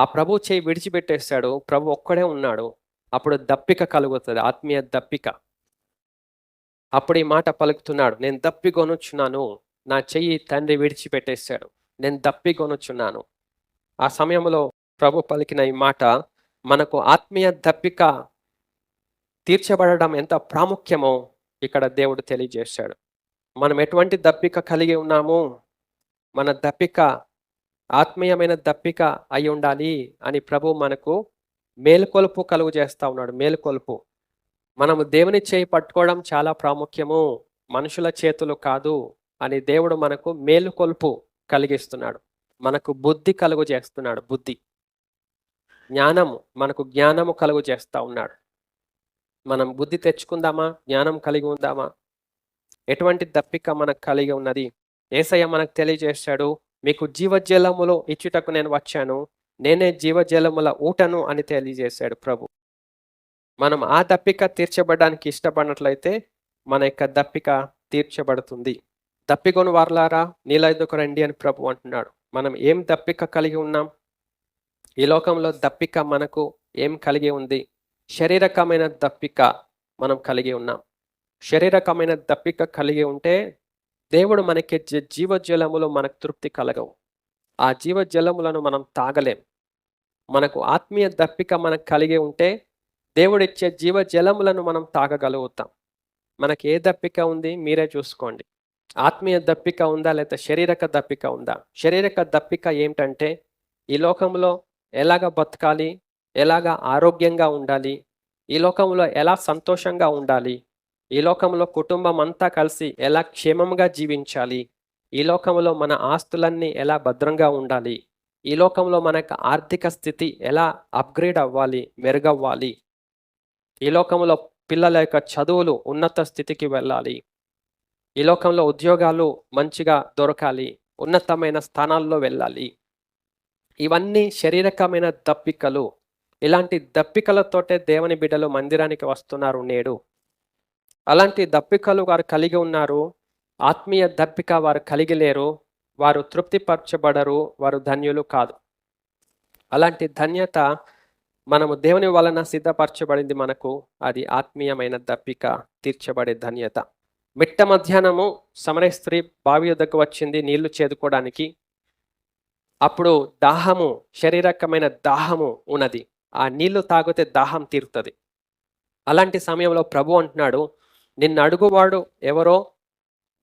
ఆ ప్రభు చేయి విడిచిపెట్టేస్తాడు. ప్రభు ఒక్కడే ఉన్నాడు. అప్పుడు దప్పిక కలుగుతుంది. ఆత్మీయ దప్పిక. అప్పుడు ఈ మాట పలుకుతున్నాడు. నేను దప్పికొనొచ్చున్నాను నా చెయ్యి తండ్రి విడిచిపెట్టేశాడు నేను దప్పికొనొచ్చున్నాను ఆ సమయంలో ప్రభు పలికిన ఈ మాట మనకు ఆత్మీయ దప్పిక తీర్చబడడం ఎంత ప్రాముఖ్యమో ఇక్కడ దేవుడు తెలియజేశాడు మనం ఎటువంటి దప్పిక కలిగి ఉన్నాము? మన దప్పిక ఆత్మీయమైన దప్పిక అయి ఉండాలి అని ప్రభు మనకు మేలుకొలుపు కలుగు చేస్తూ ఉన్నాడు. మేలుకొలుపు. మనము దేవుని చేయి పట్టుకోవడం చాలా ప్రాముఖ్యము. మనుషుల చేతులు కాదు అని దేవుడు మనకు మేలుకొలుపు కలిగిస్తున్నాడు. మనకు బుద్ధి కలుగు చేస్తున్నాడు. బుద్ధి. జ్ఞానము. మనకు జ్ఞానము కలుగు చేస్తూ ఉన్నాడు. మనం బుద్ధి తెచ్చుకుందామా? జ్ఞానం కలిగి ఉందామా? ఎటువంటి దప్పిక మనకు కలిగి ఉన్నది? ఏసయ్య మనకు తెలియజేశాడు. మీకు జీవజలములు ఇచ్చుటకు నేను వచ్చాను. నేనే జీవజలముల ఊటను అని తెలియజేశాడు ప్రభు. మనం ఆ దప్పిక తీర్చబడడానికి ఇష్టపడినట్లయితే మన యొక్క దప్పిక తీర్చబడుతుంది. దప్పికొని వారలారా నీళ్ళ ఎదుకు రండి అని ప్రభు అంటున్నాడు. మనం ఏం దప్పిక కలిగి ఉన్నాం? ఈ లోకంలో దప్పిక మనకు ఏం కలిగి ఉంది? శరీరకమైన దప్పిక మనం కలిగి ఉన్నాం. శరీరకమైన దప్పిక కలిగి ఉంటే దేవుడు మనకి జీవజలములు మనకు తృప్తి కలగవు. ఆ జీవజలములను మనం తాగలేం. మనకు ఆత్మీయ దప్పిక మనకు కలిగి ఉంటే దేవుడిచ్చే జీవజలములను మనం తాగగలుగుతాం. మనకి ఏ దప్పిక ఉంది మీరే చూసుకోండి. ఆత్మీయ దప్పిక ఉందా లేదా శరీరక దప్పిక ఉందా? శరీరక దప్పిక ఏమిటంటే ఈ లోకంలో ఎలాగ బతకాలి? ఎలాగ ఆరోగ్యంగా ఉండాలి? ఈ లోకంలో ఎలా సంతోషంగా ఉండాలి? ఈ లోకంలో కుటుంబం అంతా కలిసి ఎలా క్షేమంగా జీవించాలి? ఈ లోకంలో మన ఆస్తులన్నీ ఎలా భద్రంగా ఉండాలి? ఈ లోకంలో మనకు ఆర్థిక స్థితి ఎలా అప్గ్రేడ్ అవ్వాలి? మెరుగవ్వాలి? ఈ లోకంలో పిల్లల యొక్క చదువులు ఉన్నత స్థితికి వెళ్ళాలి. ఈ లోకంలో ఉద్యోగాలు మంచిగా దొరకాలి. ఉన్నతమైన స్థానాల్లో వెళ్ళాలి. ఇవన్నీ శారీరకమైన దప్పికలు. ఇలాంటి దప్పికలతోటే దేవుని బిడ్డలు మందిరానికి వస్తున్నారు నేడు. అలాంటి దప్పికలు వారు కలిగి ఉన్నారు. ఆత్మీయ దప్పిక వారు కలిగి లేరు. వారు తృప్తిపరచబడరు. వారు ధన్యులు కాదు. అలాంటి ధన్యత మనము దేవుని వలన సిద్ధపరచబడింది మనకు. అది ఆత్మీయమైన దప్పిక తీర్చబడే ధన్యత. మిట్ట మధ్యాహ్నము సమరయ స్త్రీ బావి వద్దకు వచ్చింది నీళ్ళు చేదుకోవడానికి. అప్పుడు దాహము శరీరకమైన దాహము ఉన్నది. ఆ నీళ్ళు తాగితే దాహం తీరుతుంది. అలాంటి సమయంలో ప్రభు అంటున్నాడు నిన్ను అడుగువాడు ఎవరో?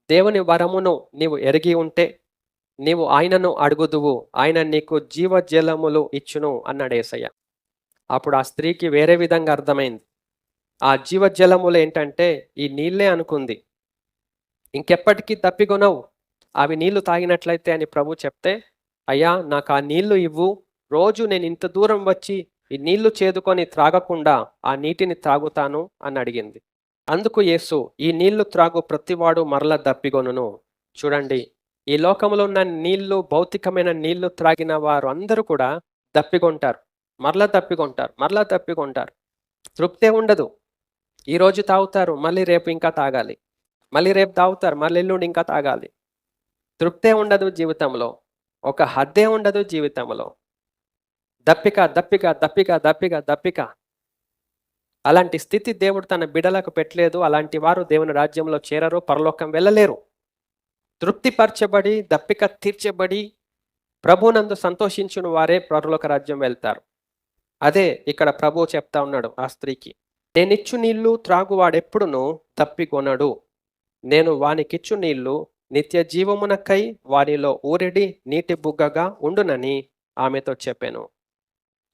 దేవుని వరమును నీవు ఎరిగి ఉంటే నీవు ఆయనను అడుగుదువు. ఆయన నీకు జీవజలములు ఇచ్చును అన్నాడు ఏసయ్య. అప్పుడు ఆ స్త్రీకి వేరే విధంగా అర్థమైంది. ఆ జీవజలములు ఏంటంటే ఈ నీళ్ళే అనుకుంది. ఇంకెప్పటికీ తప్పిగొనవు అవి నీళ్ళు తాగినట్లయితే అని ప్రభు చెప్తే అయ్యా నాకు ఆ నీళ్ళు ఇవ్వు. రోజు నేను ఇంత దూరం వచ్చి ఈ నీళ్ళు చేదుకొని త్రాగకుండా ఆ నీటిని త్రాగుతాను అని అడిగింది. అందుకు యేసు ఈ నీళ్ళు త్రాగు ప్రతివాడు మరల దప్పిగొనును చూడండి ఈ లోకంలో ఉన్న నీళ్ళు భౌతికమైన నీళ్ళు త్రాగిన వారు అందరూ కూడా దప్పికొంటారు. మరలా తప్పికొంటారు మరలా తప్పికొంటారు తృప్తే ఉండదు. ఈ రోజు తాగుతారు మళ్ళీ రేపు ఇంకా తాగాలి. మళ్ళీ రేపు తాగుతారు మళ్ళీ ఎల్లుండి ఇంకా తాగాలి. తృప్తే ఉండదు జీవితంలో. ఒక హద్దే ఉండదు జీవితంలో. దప్పిక దప్పిక దప్పిక దప్పిక దప్పిక. అలాంటి స్థితి దేవుడు తన బిడలకు పెట్టలేదు. అలాంటి వారు దేవుని రాజ్యంలో చేరరు పరలోకం వెళ్ళలేరు. తృప్తిపరచబడి దప్పిక తీర్చబడి ప్రభునందు సంతోషించిన వారే పరలోక రాజ్యం వెళ్తారు. అదే ఇక్కడ ప్రభు చెప్తా ఉన్నాడు ఆ స్త్రీకి నేనిచ్చు నీళ్ళు త్రాగువాడెప్పుడును తప్పికొనడు. నేను వానికిచ్చు నీళ్ళు నిత్య జీవమునకై వారిలో ఊరెడి నీటి బుగ్గగా ఉండునని ఆమెతో చెప్పాను.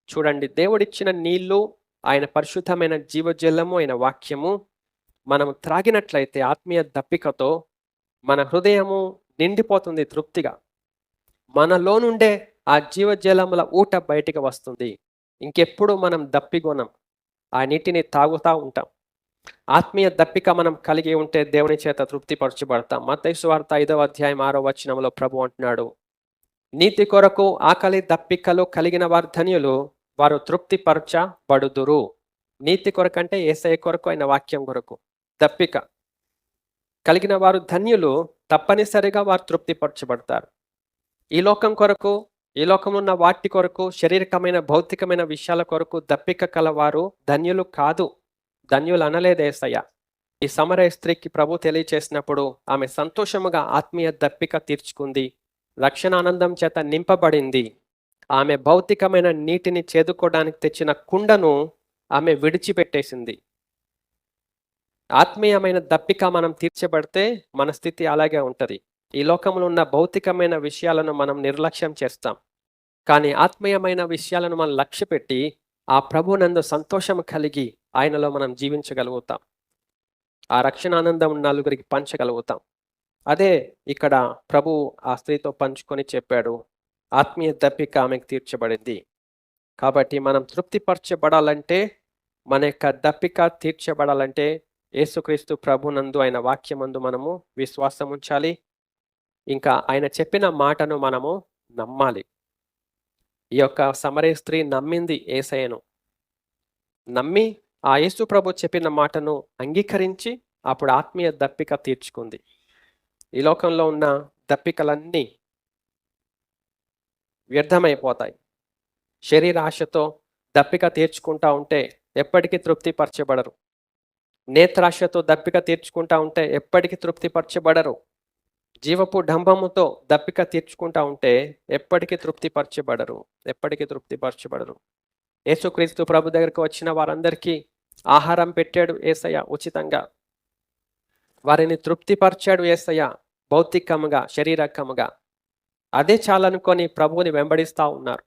చూడండి దేవుడిచ్చిన నీళ్ళు ఆయన పరిశుద్ధమైన జీవజలము అయిన వాక్యము మనం త్రాగినట్లయితే ఆత్మీయ దప్పికతో మన హృదయము నిండిపోతుంది తృప్తిగా. మనలో నుండే ఆ జీవజలముల ఊట బయటికి వస్తుంది. ఇంకెప్పుడు మనం దప్పిగొనం ఆ నీటిని తాగుతూ ఉంటాం. ఆత్మీయ దప్పిక మనం కలిగి ఉంటే దేవుని చేత తృప్తిపరచబడతాం. మతైసు వార్త ఐదవ అధ్యాయం ఆరో వచనంలో ప్రభు అంటున్నాడు నీతి కొరకు ఆకలి దప్పికలు కలిగిన వారు ధన్యులు వారు తృప్తిపరచబడుదురు. నీతి కొరకు అంటే ఏసఐ కొరకు అయిన వాక్యం కొరకు. దప్పిక. కలిగిన వారు ధన్యులు తప్పనిసరిగా వారు తృప్తిపరచబడతారు. ఈ లోకం కొరకు ఈ లోకమున్న ఉన్న వాటి కొరకు శారీరకమైన భౌతికమైన విషయాల కొరకు దప్పిక కలవారు ధన్యులు కాదు. ధన్యులు అనలేదు ఏసయ్య. ఈ సమర స్త్రీకి ప్రభు తెలియచేసినప్పుడు ఆమె సంతోషముగా ఆత్మీయ దప్పిక తీర్చుకుంది. రక్షణ ఆనందం చేత నింపబడింది. ఆమె భౌతికమైన నీటిని చేదుకోవడానికి తెచ్చిన కుండను ఆమె విడిచిపెట్టేసింది. ఆత్మీయమైన దప్పిక మనం తీర్చబడితే మన స్థితి అలాగే ఉంటుంది. ఈ లోకంలో ఉన్న భౌతికమైన విషయాలను మనం నిర్లక్ష్యం చేస్తాం. కానీ ఆత్మీయమైన విషయాలను మనం లక్ష్య పెట్టి ఆ ప్రభునందు సంతోషం కలిగి ఆయనలో మనం జీవించగలుగుతాం. ఆ రక్షణ ఆనందం నలుగురికి పంచగలుగుతాం. అదే ఇక్కడ ప్రభు ఆ స్త్రీతో పంచుకొని చెప్పాడు. ఆత్మీయ దప్పిక ఆమెకు తీర్చబడింది. కాబట్టి మనం తృప్తిపరచబడాలంటే మన యొక్క దప్పిక తీర్చబడాలంటే యేసుక్రీస్తు ప్రభునందు ఆయన వాక్యమందు మనము విశ్వాసం ఉంచాలి. ఇంకా ఆయన చెప్పిన మాటను మనము నమ్మాలి. ఈ యొక్క సమరే స్త్రీ నమ్మింది ఏసయ్యను. నమ్మి ఆ యేసు ప్రభు చెప్పిన మాటను అంగీకరించి అప్పుడు ఆత్మీయ దప్పిక తీర్చుకుంది. ఈ లోకంలో ఉన్న దప్పికలన్నీ వ్యర్థమైపోతాయి. శరీరాశతో దప్పిక తీర్చుకుంటా ఉంటే ఎప్పటికీ తృప్తిపరచబడరు. నేత్రాశతో దప్పిక తీర్చుకుంటా ఉంటే ఎప్పటికీ తృప్తిపరచబడరు. జీవపు డంబముతో దప్పిక తీర్చుకుంటా ఉంటే ఎప్పటికీ తృప్తిపరచబడరు. ఎప్పటికీ తృప్తిపరచబడరు. యేసుక్రీస్తు ప్రభు దగ్గరకు వచ్చిన వారందరికీ ఆహారం పెట్టాడు ఏసయ్య ఉచితంగా. వారిని తృప్తిపరిచాడు ఏసయ్య భౌతికముగా శరీరకముగా. అదే చాలనుకొని ప్రభువుని వెంబడిస్తూ ఉన్నారు.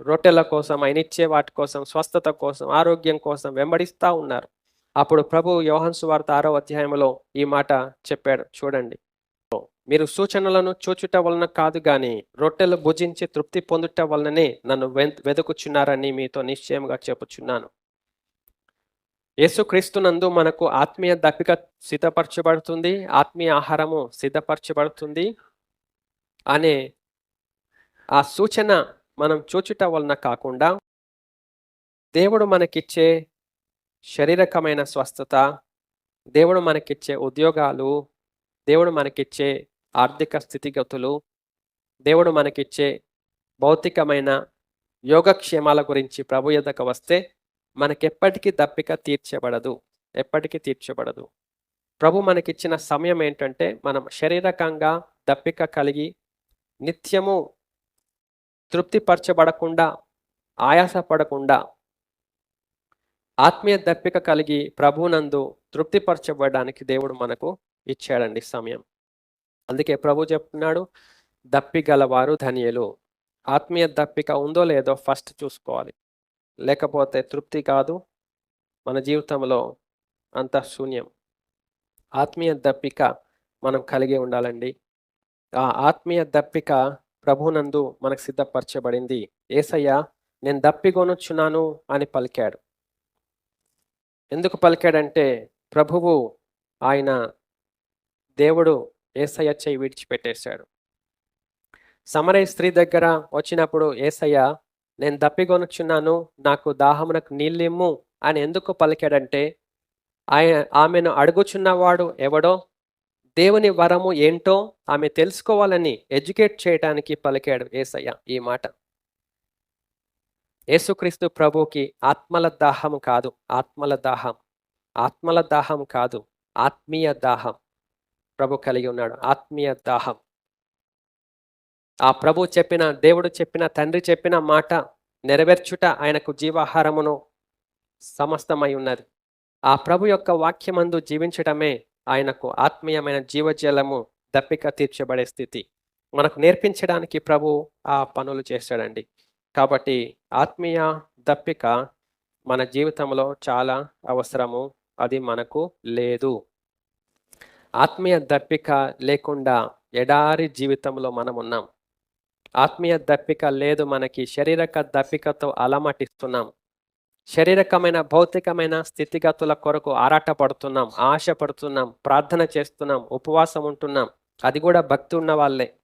రొట్టెల కోసం ఆయన ఇచ్చే వాటి కోసం స్వస్థత కోసం ఆరోగ్యం కోసం వెంబడిస్తూ ఉన్నారు. అప్పుడు ప్రభు యోహన్సు వార్త ఆరో అధ్యాయంలో ఈ మాట చెప్పాడు. చూడండి. మీరు సూచనలను చూచుట వలన కాదు కానీ రొట్టెలు భుజించి తృప్తి పొందుట వలననే నన్ను వెతుకుచున్నారని మీతో నిశ్చయంగా చెప్పుచున్నాను. యేసుక్రీస్తునందు మనకు ఆత్మీయ దప్పిక సిద్ధపరచబడుతుంది ఆత్మీయ ఆహారము సిద్ధపరచబడుతుంది. అనే ఆ సూచన మనం చూచుట వలన కాకుండా దేవుడు మనకిచ్చే శారీరకమైన స్వస్థత దేవుడు మనకిచ్చే ఉద్యోగాలు దేవుడు మనకిచ్చే ఆర్థిక స్థితిగతులు దేవుడు మనకిచ్చే భౌతికమైన యోగక్షేమాల గురించి ప్రభు ఎద్దకు వస్తే మనకెప్పటికీ దప్పిక తీర్చబడదు ఎప్పటికీ తీర్చబడదు. ప్రభు మనకిచ్చిన సమయం ఏంటంటే మనం శారీరకంగా దప్పిక కలిగి నిత్యము తృప్తిపరచబడకుండా ఆయాసపడకుండా ఆత్మీయ దప్పిక కలిగి ప్రభునందు తృప్తిపరచబడడానికి దేవుడు మనకు ఇచ్చాడండి సమయం. అందుకే ప్రభు చెప్తున్నాడు దప్పిగలవారు ధన్యులు. ఆత్మీయ దప్పిక ఉందో లేదో ఫస్ట్ చూసుకోవాలి. లేకపోతే తృప్తి కాదు మన జీవితంలో అంత శూన్యం. ఆత్మీయ దప్పిక మనం కలిగి ఉండాలండి. ఆ ఆత్మీయ దప్పిక ప్రభునందు మనకు సిద్ధపరచబడింది. ఏసయ్య నేను దప్పిగొనొచ్చున్నాను అని పలికాడు. ఎందుకు పలికాడంటే ప్రభువు ఆయన దేవుడు ఏసయ్య చేయి విడిచిపెట్టేశాడు. సమరయ స్త్రీ దగ్గర వచ్చినప్పుడు ఏసయ్య నేను దప్పికొనుచున్నాను నాకు దాహమునకు నీళ్ళిమ్ము అని ఎందుకు పలికాడంటే ఆయన ఆమెను అడుగుచున్నవాడు ఎవడో దేవుని వరము ఏంటో ఆమె తెలుసుకోవాలని ఎడ్యుకేట్ చేయడానికి పలికాడు ఏసయ్య ఈ మాట. యేసుక్రీస్తు ప్రభుకి ఆత్మల దాహం కాదు ఆత్మల దాహం ఆత్మల దాహం కాదు ఆత్మీయ దాహం ప్రభు కలిగి ఉన్నాడు ఆత్మీయ దాహం. ఆ ప్రభు చెప్పిన దేవుడు చెప్పిన తండ్రి చెప్పిన మాట నెరవేర్చుట ఆయనకు జీవాహారమును సమస్తమై ఉన్నది. ఆ ప్రభు యొక్క వాక్యమందు జీవించటమే ఆయనకు ఆత్మీయమైన జీవజలము దప్పిక తీర్చబడే స్థితి. మనకు నేర్పించడానికి ప్రభు ఆ పనులు చేశాడండి కాబట్టి ఆత్మీయ దప్పిక మన జీవితంలో చాలా అవసరము. అది మనకు లేదు. ఆత్మీయ దప్పిక లేకుండా ఎడారి జీవితంలో మనం ఉన్నాం. ఆత్మీయ దప్పిక లేదు మనకి. శారీరక దప్పికతో అలమటిస్తున్నాం. శరీరకమైన భౌతికమైన స్థితిగతుల కొరకు ఆరాటపడుతున్నాం ఆశపడుతున్నాం ప్రార్థన చేస్తున్నాం ఉపవాసం ఉంటున్నాం. అది కూడా భక్తి ఉన్న వాళ్ళే.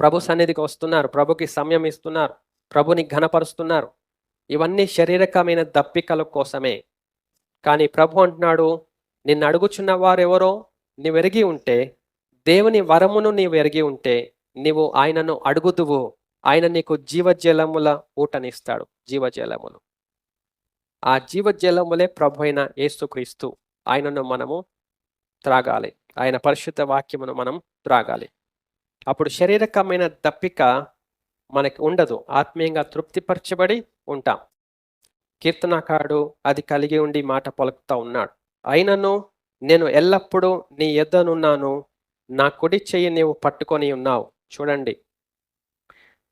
ప్రభు సన్నిధికి వస్తున్నారు ప్రభుకి సమయం ఇస్తున్నారు ప్రభుని ఘనపరుస్తున్నారు. ఇవన్నీ శరీరకమైన దప్పికల కోసమే. కానీ ప్రభు అంటున్నాడు నిన్ను అడుగుచున్న వారెవరో నీవు ఎరిగి ఉంటే దేవుని వరమును నీవు ఎరిగి ఉంటే నీవు ఆయనను అడుగుదువు. ఆయన నీకు జీవజలముల ఊటనిస్తాడు జీవజలములు. ఆ జీవజలములే ప్రభు అయిన యేసుక్రీస్తు ఆయనను మనము త్రాగాలి. ఆయన పరిశుద్ధ వాక్యమును మనం త్రాగాలి. అప్పుడు శారీరకమైన దప్పిక మనకి ఉండదు. ఆత్మీయంగా తృప్తిపరచబడి ఉంటాం. కీర్తనాకారుడు అది కలిగి ఉండి మాట పలుకుతా ఉన్నాడు. అయినను నేను ఎల్లప్పుడూ నీ ఎద్దనున్నాను. నా కుడి చెయ్యి నీవు పట్టుకొని ఉన్నావు. చూడండి.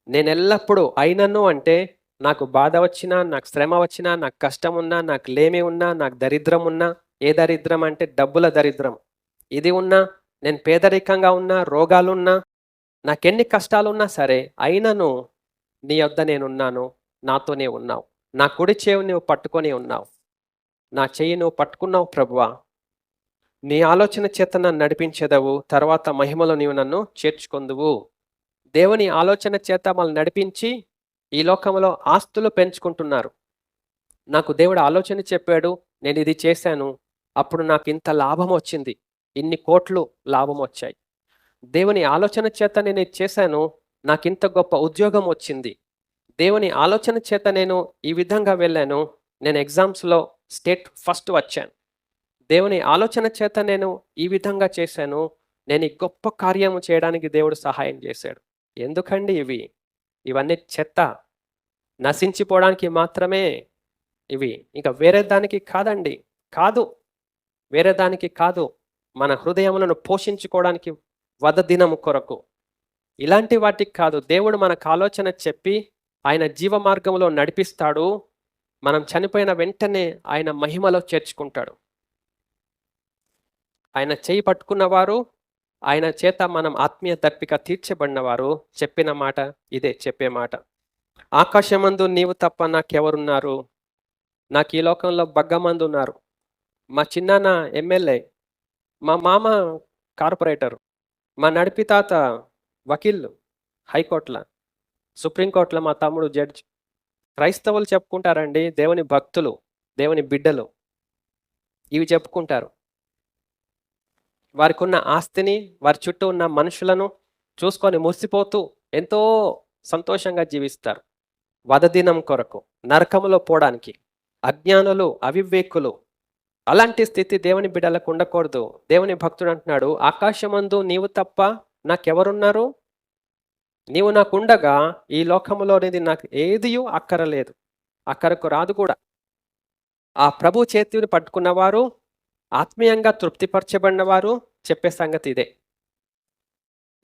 నేను ఎల్లప్పుడూ అయినను అంటే నాకు బాధ వచ్చినా నాకు శ్రమ వచ్చినా నాకు కష్టం ఉన్నా నాకు లేమి ఉన్నా నాకు దరిద్రం ఉన్నా ఏ దరిద్రం అంటే డబ్బుల దరిద్రం. ఇది ఉన్నా నేను పేదరికంగా ఉన్నా రోగాలున్నా నాకెన్ని కష్టాలున్నా సరే అయినను నీ వద్ద నేనున్నాను నాతోనే ఉన్నావు. నా కుడి చేయి నువ్వు పట్టుకొని ఉన్నావు. నా చెయ్యి నువ్వు పట్టుకున్నావు ప్రభువా. నీ ఆలోచన చేత నన్ను నడిపించేదవు తర్వాత మహిమలో నీవు నన్ను చేర్చుకొందువు. దేవుని ఆలోచన చేత మళ్ళీ నడిపించి ఈ లోకంలో ఆస్తులు పెంచుకుంటున్నారు. నాకు దేవుడు ఆలోచన చెప్పాడు నేను ఇది చేశాను అప్పుడు నాకు ఇంత లాభం వచ్చింది ఇన్ని కోట్లు లాభం వచ్చాయి. దేవుని ఆలోచన చేత నేను ఇది చేశాను నాకు ఇంత గొప్ప ఉద్యోగం వచ్చింది. దేవుని ఆలోచన చేత నేను ఈ విధంగా వెళ్ళాను నేను ఎగ్జామ్స్లో స్టేట్ ఫస్ట్ వచ్చాను. దేవుని ఆలోచన చేత నేను ఈ విధంగా చేశాను నేను ఈ గొప్ప కార్యము చేయడానికి దేవుడు సహాయం చేశాడు. ఎందుకండి ఇవి? ఇవన్నీ చెత్త నశించిపోవడానికి మాత్రమే ఇవి. ఇంకా వేరే దానికి కాదండి. కాదు. వేరే దానికి కాదు. మన హృదయములను పోషించుకోవడానికి వద దినము కొరకు. ఇలాంటి వాటికి కాదు. దేవుడు మనకు ఆలోచన చెప్పి ఆయన జీవ మార్గంలో నడిపిస్తాడు. మనం చనిపోయిన వెంటనే ఆయన మహిమలో చేర్చుకుంటాడు. ఆయన చేయి పట్టుకున్నవారు ఆయన చేత మనం ఆత్మీయ దర్పిక తీర్చబడినవారు చెప్పిన మాట ఇదే చెప్పే మాట. ఆకాశమందు నీవు తప్ప నాకెవరున్నారు? నాకు ఈ లోకంలో బగ్గమంది ఉన్నారు. మా చిన్నాన్న ఎమ్మెల్యే మా మామ కార్పొరేటర్ మా నడిపి తాత వకీల్ హైకోర్టులో సుప్రీంకోర్టులో మా తమ్ముడు జడ్జ్. క్రైస్తవులు చెప్పుకుంటారండి దేవుని భక్తులు దేవుని బిడ్డలు. ఇవి చెప్పుకుంటారు. వారికి ఉన్న ఆస్తిని వారి చుట్టూ ఉన్న మనుషులను చూసుకొని మురిసిపోతూ ఎంతో సంతోషంగా జీవిస్తారు. వదదినం కొరకు నరకములో పోవడానికి అజ్ఞానులు అవివేకులు అలాంటి స్థితి దేవుని బిడ్డలకు ఉండకూడదు. దేవుని భక్తుడు అంటున్నాడు ఆకాశమందు నీవు తప్ప నాకెవరున్నారు? నీవు నాకుండగా ఈ లోకములోనిది నాకు ఏదియూ అక్కరలేదు. అక్కరకు రాదు కూడా. ఆ ప్రభు చేతిని పట్టుకున్నవారు ఆత్మీయంగా తృప్తిపరచబడిన వారు చెప్పే సంగతి ఇదే.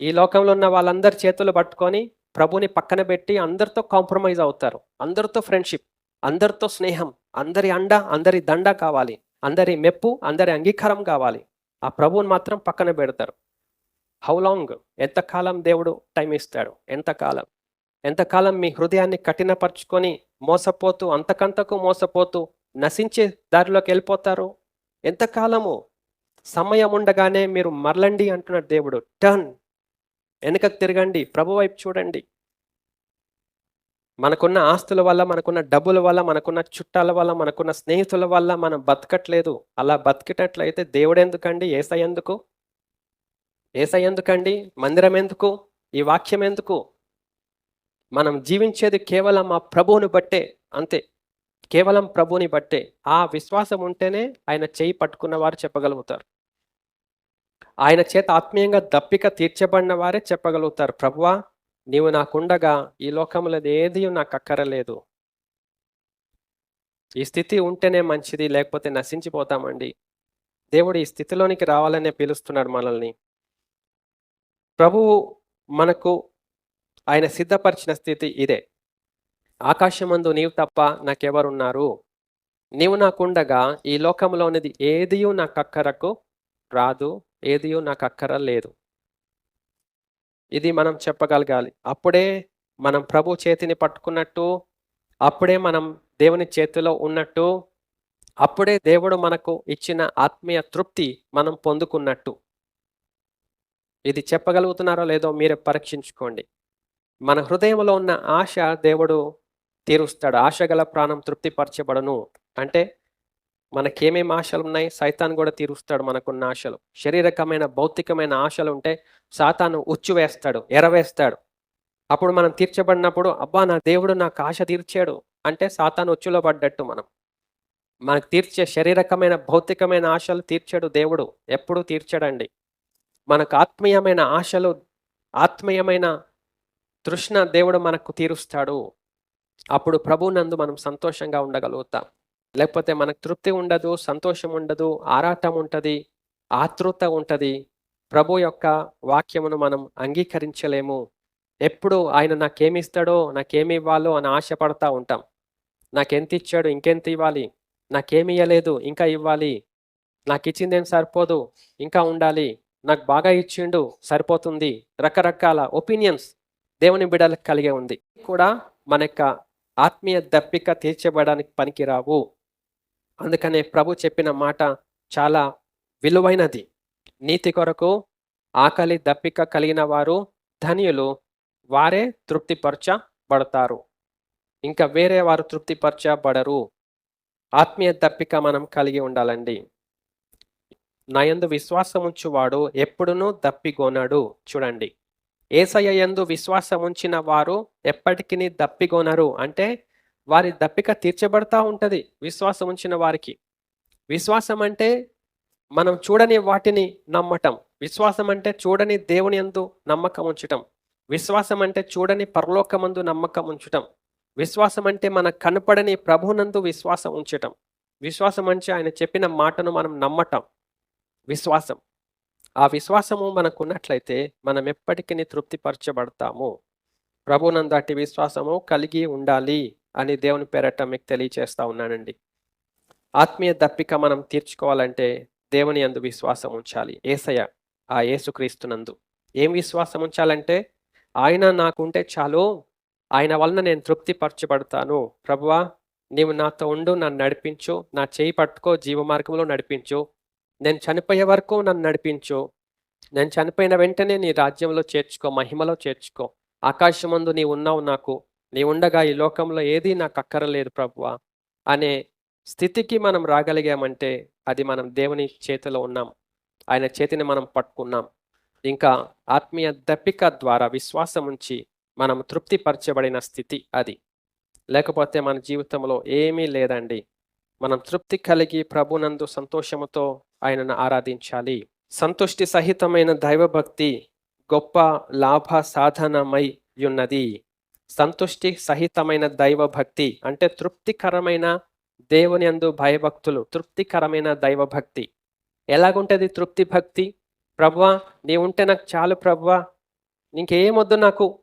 ఈ లోకంలో ఉన్న వాళ్ళందరి చేతులు పట్టుకొని ప్రభుని పక్కన పెట్టి అందరితో కాంప్రమైజ్ అవుతారు. అందరితో ఫ్రెండ్షిప్ అందరితో స్నేహం అందరి అండ అందరి దండ కావాలి. అందరి మెప్పు అందరి అంగీకారం కావాలి. ఆ ప్రభువుని మాత్రం పక్కన పెడతారు. హౌ లాంగ్ ఎంతకాలం దేవుడు టైం ఇస్తాడు? ఎంతకాలం? ఎంతకాలం మీ హృదయాన్ని కఠినపరుచుకొని మోసపోతూ అంతకంతకు మోసపోతూ నశించే దారిలోకి వెళ్ళిపోతారు? ఎంతకాలము సమయం ఉండగానే మీరు మరలండి అంటున్నాడు దేవుడు. టర్న్ వెనుకకు తిరగండి. ప్రభు వైపు చూడండి. మనకున్న ఆస్తుల వల్ల మనకున్న డబ్బుల వల్ల మనకున్న చుట్టాల వల్ల మనకున్న స్నేహితుల వల్ల మనం బతకట్లేదు. అలా బతికేటట్లయితే దేవుడు ఎందుకండి? ఏసై ఎందుకు? ఏసై ఎందుకండి? మందిరం ఎందుకు? ఈ వాక్యం ఎందుకు? మనం జీవించేది కేవలం ఆ ప్రభువుని బట్టే అంతే. కేవలం ప్రభుని బట్టే ఆ విశ్వాసం ఉంటేనే ఆయన చేయి పట్టుకున్న వారు చెప్పగలుగుతారు. ఆయన చేత ఆత్మీయంగా దప్పిక తీర్చబడిన వారే చెప్పగలుగుతారు. ప్రభువా నీవు నాకుండగా ఈ లోకంలో ఏది నాకు అక్కరలేదు. ఈ స్థితి ఉంటేనే మంచిది లేకపోతే నశించిపోతామండి. దేవుడు ఈ స్థితిలోనికి రావాలనే పిలుస్తున్నాడు మనల్ని. ప్రభువు మనకు ఆయన సిద్ధపరిచిన స్థితి ఇదే. ఆకాశమందు నీవు తప్ప నాకెవరున్నారు? నీవు నాకుండగా ఈ లోకంలోనిది ఏదియూ నాకు అక్కరకు రాదు ఏదియూ నాకు అక్కర లేదు ఇది మనం చెప్పగలగాలి. అప్పుడే మనం ప్రభు చేతిని పట్టుకున్నట్టు అప్పుడే మనం దేవుని చేతిలో ఉన్నట్టు అప్పుడే దేవుడు మనకు ఇచ్చిన ఆత్మీయ తృప్తి మనం పొందుకున్నట్టు. ఇది చెప్పగలుగుతున్నారో లేదో మీరే పరీక్షించుకోండి. మన హృదయంలో ఉన్న ఆశ దేవుడు తీరుస్తాడు. ఆశ గల ప్రాణం తృప్తిపరచబడను. అంటే మనకేమేమి ఆశలు ఉన్నాయి? సైతాన్ కూడా తీరుస్తాడు మనకున్న ఆశలు. శరీరకమైన భౌతికమైన ఆశలు ఉంటే సాతాను ఉచ్చు వేస్తాడు ఎరవేస్తాడు. అప్పుడు మనం తీర్చబడినప్పుడు అబ్బా నా దేవుడు నాకు ఆశ తీర్చాడు. అంటే సాతాను ఉచ్చులో పడ్డట్టు మనం. మనకు తీర్చే శరీరకమైన భౌతికమైన ఆశలు తీర్చాడు దేవుడు. ఎప్పుడూ తీర్చడండి. మనకు ఆత్మీయమైన ఆశలు ఆత్మీయమైన తృష్ణ దేవుడు మనకు తీరుస్తాడు. అప్పుడు ప్రభు నందు మనం సంతోషంగా ఉండగలుగుతాం. లేకపోతే మనకు తృప్తి ఉండదు సంతోషం ఉండదు ఆరాటం ఉంటుంది ఆతృత ఉంటుంది. ప్రభు యొక్క వాక్యమును మనం అంగీకరించలేము. ఎప్పుడు ఆయన నాకేమిస్తాడో నాకేమి ఇవ్వాలో అని ఆశపడతా ఉంటాం. నాకెంత ఇచ్చాడు ఇంకెంత ఇవ్వాలి? నాకేమి ఇవ్వలేదు ఇంకా ఇవ్వాలి. నాకు ఇచ్చిందేం సరిపోదు ఇంకా ఉండాలి. నాకు బాగా ఇచ్చిండు సరిపోతుంది. రకరకాల ఒపీనియన్స్ దేవుని బిడలకు కలిగే ఉంది. కూడా మన యొక్క ఆత్మీయ దప్పిక తీర్చబడడానికి పనికిరావు. అందుకనే ప్రభు చెప్పిన మాట చాలా విలువైనది. నీతి కొరకు ఆకలి దప్పిక కలిగిన వారు ధనియులు వారే తృప్తిపరచబడతారు. ఇంకా వేరే వారు తృప్తిపరచబడరు. ఆత్మీయ దప్పిక మనం కలిగి ఉండాలండి. నయందు విశ్వాసం ఉంచువాడు ఎప్పుడునూ దప్పిగోనాడు చూడండి. ఏసయ్య యందు విశ్వాసం ఉంచిన వారు ఎప్పటికీ దప్పిగోనరు అంటే వారి దప్పిక తీర్చబడతా ఉంటుంది విశ్వాసం ఉంచిన వారికి. విశ్వాసం అంటే మనం చూడని వాటిని నమ్మటం. విశ్వాసం అంటే చూడని దేవుని యందు నమ్మకం ఉంచటం. విశ్వాసం అంటే చూడని పరలోకమందు నమ్మకం ఉంచటం. విశ్వాసం అంటే మన కనపడని ప్రభునందు విశ్వాసం ఉంచటం. విశ్వాసం అంటే ఆయన చెప్పిన మాటను మనం నమ్మటం. విశ్వాసం. ఆ విశ్వాసము మనకు ఉన్నట్లయితే మనం ఎప్పటికీ తృప్తిపరచబడతాము. ప్రభునందు అట్టి విశ్వాసము కలిగి ఉండాలి అని దేవుని పేరట మీకు తెలియచేస్తా ఉన్నానండి. ఆత్మీయ దప్పిక మనం తీర్చుకోవాలంటే దేవుని అందు విశ్వాసం ఉంచాలి. ఏసయ ఆ యేసుక్రీస్తునందు. ఏం విశ్వాసం ఉంచాలంటే ఆయన నాకుంటే చాలు ఆయన వలన నేను తృప్తిపరచబడతాను. ప్రభువా నీవు నాతో ఉండు నన్ను నడిపించు నా చేయి పట్టుకో జీవ మార్గంలో నడిపించు. నేను చనిపోయే వరకు నన్ను నడిపించు. నేను చనిపోయిన వెంటనే నీ రాజ్యంలో చేర్చుకో మహిమలో చేర్చుకో. ఆకాశమందు నీ ఉన్నావు నాకు. నీ ఉండగా ఈ లోకంలో ఏదీ నాకు అక్కరలేదు ప్రభువా. అనే స్థితికి మనం రాగలిగామంటే అది మనం దేవుని చేతిలో ఉన్నాం. ఆయన చేతిని మనం పట్టుకున్నాం. ఇంకా ఆత్మీయ దప్పిక ద్వారా విశ్వాసం ఉంచి మనం తృప్తిపరచబడిన స్థితి అది. లేకపోతే మన జీవితంలో ఏమీ లేదండి. మనం తృప్తి కలిగి ప్రభునందు సంతోషముతో ఆయనను ఆరాధించాలి. సంతుష్టి సహితమైన దైవభక్తి గొప్ప లాభ సాధనమై ఉన్నది. సంతుష్టి సహితమైన దైవభక్తి అంటే తృప్తికరమైన దేవుని అందు భయభక్తులు తృప్తికరమైన దైవభక్తి. ఎలాగుంటుంది తృప్తి భక్తి? ప్రభువా నీవు ఉంటే నాకు చాలు ప్రభువా. ఇంకేమొద్దు నాకు?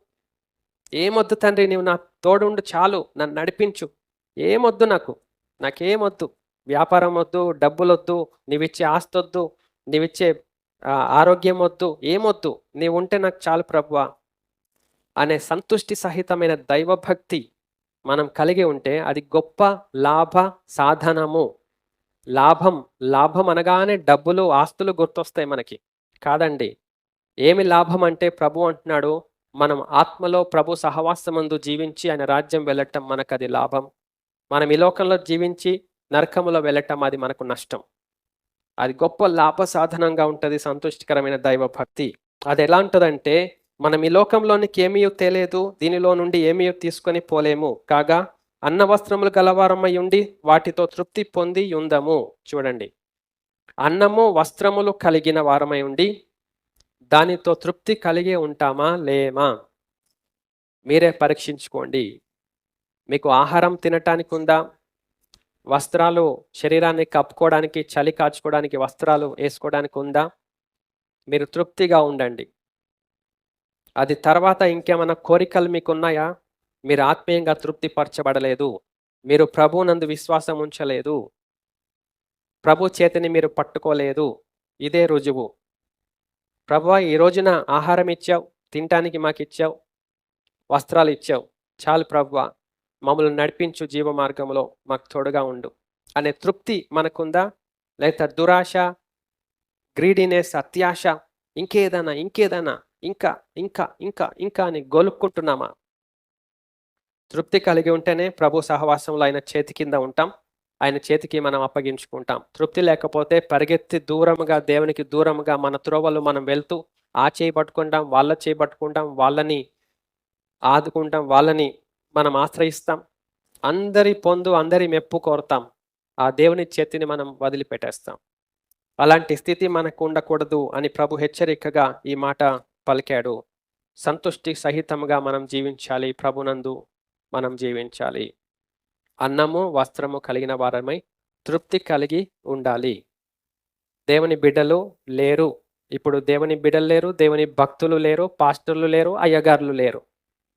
ఏమొద్దు తండ్రి నీవు నా తోడుండు చాలు నన్ను నడిపించు. ఏమొద్దు నాకు? నాకేమొద్దు. వ్యాపారం వద్దు డబ్బులు వద్దు నీవిచ్చే ఆస్తి వద్దు నీవిచ్చే ఆరోగ్యం వద్దు ఏమొద్దు. నీవు ఉంటే నాకు చాలు ప్రభువా అనే సంతుష్టి సహితమైన దైవభక్తి మనం కలిగి ఉంటే అది గొప్ప లాభ సాధనము. లాభం లాభం అనగానే డబ్బులు ఆస్తులు గుర్తొస్తాయి మనకి. కాదండి. ఏమి లాభం అంటే ప్రభు అంటున్నాడు మనం ఆత్మలో ప్రభు సహవాసమందు జీవించి ఆయన రాజ్యం వెళ్ళటం మనకు అది లాభం. మనం ఈ లోకంలో జీవించి నరకములో వెళ్ళటం అది మనకు నష్టం. అది గొప్ప లాభ సాధనంగా ఉంటుంది సంతుష్టికరమైన దైవ భక్తి అది ఎలా ఉంటుందంటే మనం ఈ లోకంలోనికి ఏమీ తెలియదు దీనిలో నుండి ఏమీ తీసుకొని పోలేము. కాగా అన్న వస్త్రములు గలవారమై ఉండి వాటితో తృప్తి పొంది ఉందము. చూడండి. అన్నము వస్త్రములు కలిగిన వారమై ఉండి దానితో తృప్తి కలిగి ఉంటామా లేమా? మీరే పరీక్షించుకోండి. మీకు ఆహారం తినటానికి ఉందా వస్త్రాలు శరీరాన్ని కప్పుకోవడానికి చలి కాచుకోవడానికి వస్త్రాలు వేసుకోవడానికి ఉందా మీరు తృప్తిగా ఉండండి. అది తర్వాత ఇంకేమైనా కోరికలు మీకు ఉన్నాయా మీరు ఆత్మీయంగా తృప్తిపరచబడలేదు. మీరు ప్రభునందు విశ్వాసం ఉంచలేదు. ప్రభు చేతిని మీరు పట్టుకోలేదు. ఇదే రుజువు. ప్రభు ఈ రోజున ఆహారం ఇచ్చావు తినటానికి మాకు ఇచ్చావు వస్త్రాలు ఇచ్చావు. చాలు ప్రభు. మమ్మల్ని నడిపించు జీవ మార్గంలో మాకు తోడుగా ఉండు. అనే తృప్తి మనకుందా? లేదా దురాశ గ్రీడీనెస్ అత్యాశ ఇంకేదైనా ఇంకేదైనా ఇంకా ఇంకా ఇంకా ఇంకా అని గొలుక్కుంటున్నామా? తృప్తి కలిగి ఉంటేనే ప్రభు సహవాసంలో ఆయన చేతి కింద ఉంటాం. ఆయన చేతికి మనం అప్పగించుకుంటాం. తృప్తి లేకపోతే పరిగెత్తి దూరంగా దేవునికి దూరంగా మన త్రోవలు మనం వెళ్తూ ఆ చేయి పట్టుకుంటాం వాళ్ళ చేయి పట్టుకుంటాం వాళ్ళని ఆదుకుంటాం వాళ్ళని మనం ఆశ్రయిస్తాం. అందరి పొందు అందరి మెప్పు కోరుతాం. ఆ దేవుని చేతిని మనం వదిలిపెట్టేస్తాం. అలాంటి స్థితి మనకు ఉండకూడదు అని ప్రభు హెచ్చరికగా ఈ మాట పలికాడు. సంతుష్టి సహితంగా మనం జీవించాలి. ప్రభునందు మనం జీవించాలి. అన్నము వస్త్రము కలిగిన వారమై తృప్తి కలిగి ఉండాలి. దేవుని బిడ్డలు లేరు. ఇప్పుడు దేవుని బిడ్డలు లేరు. దేవుని భక్తులు లేరు. పాస్టర్లు లేరు. అయ్యగారులు లేరు.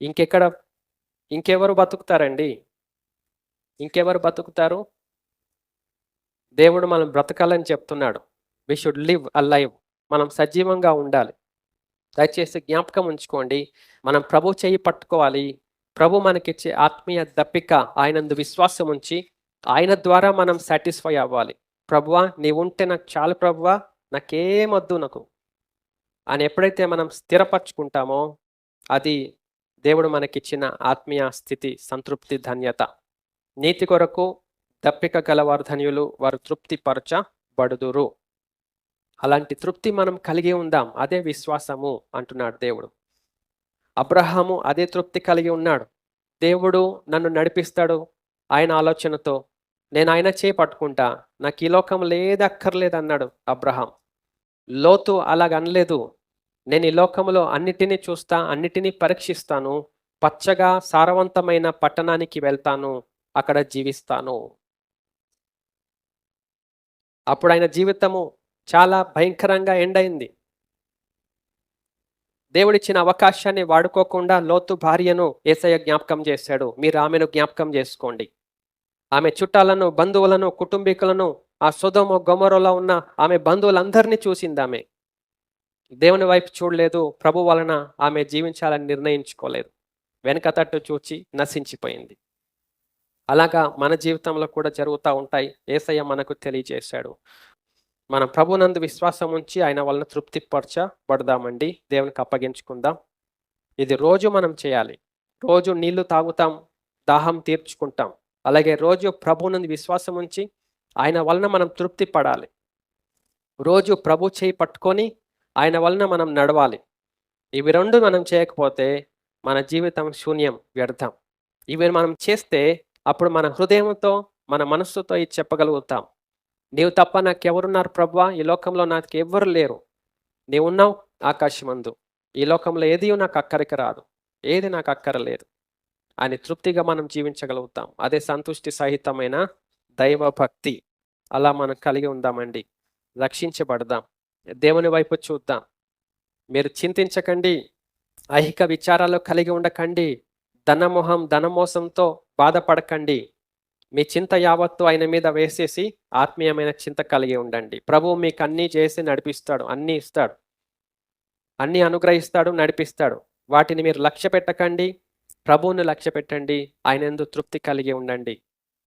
ఇంకెక్కడ ఇంకెవరు బతుకుతారండి? ఇంకెవరు బతుకుతారు? దేవుడు మనం బ్రతకాలని చెప్తున్నాడు. We should live a live మనం సజీవంగా ఉండాలి. దయచేసి జ్ఞాపకం ఉంచుకోండి. మనం ప్రభు చేయి పట్టుకోవాలి. ప్రభు మనకిచ్చే ఆత్మీయ దప్పిక ఆయనందు విశ్వాసం ఉంచి ఆయన ద్వారా మనం సాటిస్ఫై అవ్వాలి. ప్రభువా నీవుంటే నాకు చాలు ప్రభువా నాకేమొద్దు నాకు. అని ఎప్పుడైతే మనం స్థిరపరచుకుంటామో అది దేవుడు మనకిచ్చిన ఆత్మీయ స్థితి సంతృప్తి ధన్యత. నీతి కొరకు దప్పిక గలవారు ధన్యులు వారు తృప్తి పరచబడుదురు అలాంటి తృప్తి మనం కలిగి ఉందాం అదే విశ్వాసము అంటున్నాడు దేవుడు. అబ్రహాము అదే తృప్తి కలిగి ఉన్నాడు. దేవుడు నన్ను నడిపిస్తాడు ఆయన ఆలోచనతో. నేను ఆయన చేపట్టుకుంటా పట్టుకుంటా నాకు ఈ లోకం లేదక్కర్లేదు అన్నాడు అబ్రహాం. లోతు అలాగనలేదు నేను ఈ లోకంలో అన్నిటినీ చూస్తా అన్నిటినీ పరీక్షిస్తాను పచ్చగా సారవంతమైన పట్టణానికి వెళ్తాను అక్కడ జీవిస్తాను. అప్పుడు ఆయన జీవితము చాలా భయంకరంగా ఎండ్ అయింది దేవుడిచ్చిన అవకాశాన్ని వాడుకోకుండా లోతు భార్యను ఏసయ్య జ్ఞాపకం చేశాడు. మీరు ఆమెను జ్ఞాపకం చేసుకోండి. ఆమె చుట్టాలను బంధువులను కుటుంబీకులను ఆ సుధమ గొమరలో ఉన్న ఆమె బంధువులందరినీ చూసింది ఆమె. దేవుని వైపు చూడలేదు ప్రభు వలన ఆమె జీవించాలని నిర్ణయించుకోలేదు. వెనక తట్టు చూచి నశించిపోయింది. అలాగా మన జీవితంలో కూడా జరుగుతూ ఉంటాయి. ఏసయ్య మనకు తెలియజేశాడు. మన ప్రభునందు విశ్వాసం ఉంచి ఆయన వలన తృప్తిపరచబడదామండి. దేవునికి అప్పగించుకుందాం. ఇది రోజు మనం చేయాలి. రోజు నీళ్ళు తాగుతాం దాహం తీర్చుకుంటాం. అలాగే రోజు ప్రభునందు విశ్వాసం ఉంచి ఆయన వలన మనం తృప్తి పడాలి రోజు ప్రభు చేయి పట్టుకొని ఆయన వలన మనం నడవాలి. ఇవి రెండు మనం చేయకపోతే మన జీవితం శూన్యం వ్యర్థం. ఇవి మనం చేస్తే అప్పుడు మన హృదయంతో మన మనస్సుతో ఇది చెప్పగలుగుతాం. నీవు తప్ప నాకెవరున్నారు ప్రభా? ఈ లోకంలో నాకు ఎవ్వరు లేరు. నీవు ఉన్నావు ఆకాశమందు. ఈ లోకంలో ఏది నాకు అక్కరికి రాదు. ఏది నాకు అక్కర లేదు అని తృప్తిగా మనం జీవించగలుగుతాం. అదే సంతుష్టి సహితమైన దైవ భక్తి అలా మనం కలిగి ఉందామండి. రక్షించబడదాం. దేవుని వైపు చూద్దాం. మీరు చింతించకండి. ఐహిక విచారాలు కలిగి ఉండకండి. ధనమోహం ధనమోసంతో బాధపడకండి. మీ చింత యావత్తు ఆయన మీద వేసేసి ఆత్మీయమైన చింత కలిగి ఉండండి. ప్రభువు మీకు అన్నీ చేసి నడిపిస్తాడు అన్నీ ఇస్తాడు. అన్నీ అనుగ్రహిస్తాడు నడిపిస్తాడు. వాటిని మీరు లక్ష్య పెట్టకండి ప్రభువుని లక్ష్య పెట్టండి ఆయన ఎందు తృప్తి కలిగి ఉండండి.